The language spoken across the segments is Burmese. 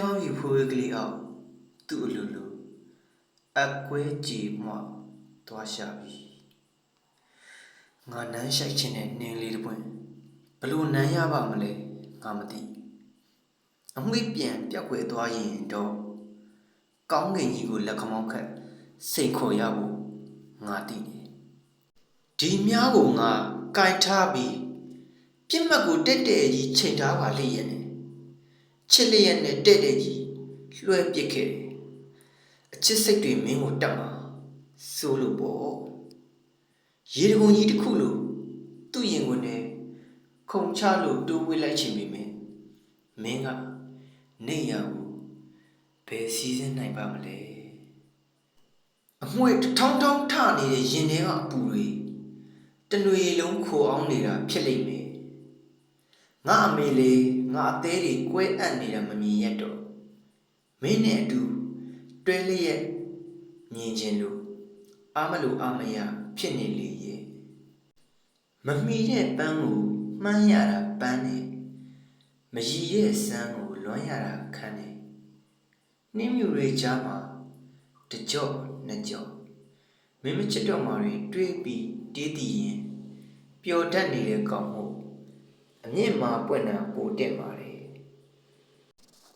ရောင်ပြဖိုးဝဲကလေးအောင်သူ့အလိုလိုအကွဲကြည်မှသွားရှာပြီငါနမ်းရှိုက်ခြင်းနဲ့နှင်းလေးတစ်ပွင့်ဘလို့နမ်းရပါမလဲငါမသိအမွေပြန်ပြက်ွယ်သွားရင်တော့ကောင်းကင်ကြီးကိုလက်ခမောင်းခတ်စိတ်ခေါ်ရဖို့ငါသိတယ်ဒီများကိုငါကင်ထားပြီး ပြစ်မှတ်ကိုတက်တဲ့ကြီးချိန်ထားပါလိမ့်ရဲ့ချစ်လျက်နဲ့တဲ့တဲ့ကြီးလွှဲပစ်ခဲ့တယ်အချစ်စိတ်တွေမင်းကိုတတ်မှာစိုးလို့ပေါ့ရေတကုံကြီးတစ်ခုလို့သူ့ရင်ဝင်နဲ့ခုံချလို့တိုးဝေးလိုက်ချင်ပေမယ့်မင်းကနေရကိုဘယ်စီစဉ်နိုင်ပါမလဲအမွှေထောင်းထောင်းထနေတဲ့ရင်ထဲကအပူတွေတနွေလုံးခိုအောင်နေတာဖြစ်လိမ့်မယ် ငါအမေလေးငါအသေးတွေကွဲအပ်နေတာမမြင်ရတော့မင်းနဲ့အတူတွဲလျက်မြင်ခြင်းလို့အာမလို့အာမရဖြစ်နေလေရဲ့မမီတဲ့ပန်းကိုမှန်းရတာပန်းနဲ့မရည်ရဲ့စမ်းကိုလွမ်းရတာခန်းနဲ့နှင်းမြူတွေကြားမှာတကြော့နှစ်ကြော့မင်းမချစ်တော့မှတွေတွေးပြီးတေးတည်ရင်ပျော်တတ်နေတဲ့ကောင်မို့ အမြင့်မာပွင့်တာပိုတင့်ပါတယ်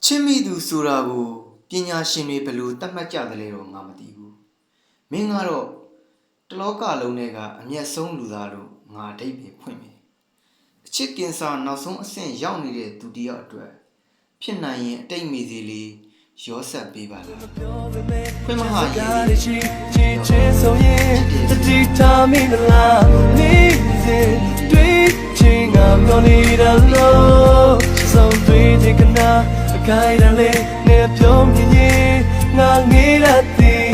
ချစ်မိသူဆိုတာကိုပညာရှင်တွေဘယ်လိုသတ်မှတ်ကြသလဲတော့ငါမသိဘူးမင်းကတော့တလောကလုံးတွေကအမျက်ဆုံးလူသားလို့ငါဒိတ်ပဲဖွင့်မယ်အချစ်ကင်ဆာနောက်ဆုံးအဆင့်ရောက်နေတဲ့သူတယောက်အတွက်ဖြစ်နိုင်ရင်အတိတ်မိစီလေးရောဆက်ပေးပါလားဖွင့်မဟာရေးချစ်ချစ်ဆိုရင်တတိထားမိမလားနေစဉ် I'm gonna need a love စုံတွေ့တဲ့ကနာအကိုင်းတလေနဲ့ပြောမြင်ရင်ငါငေးရသည်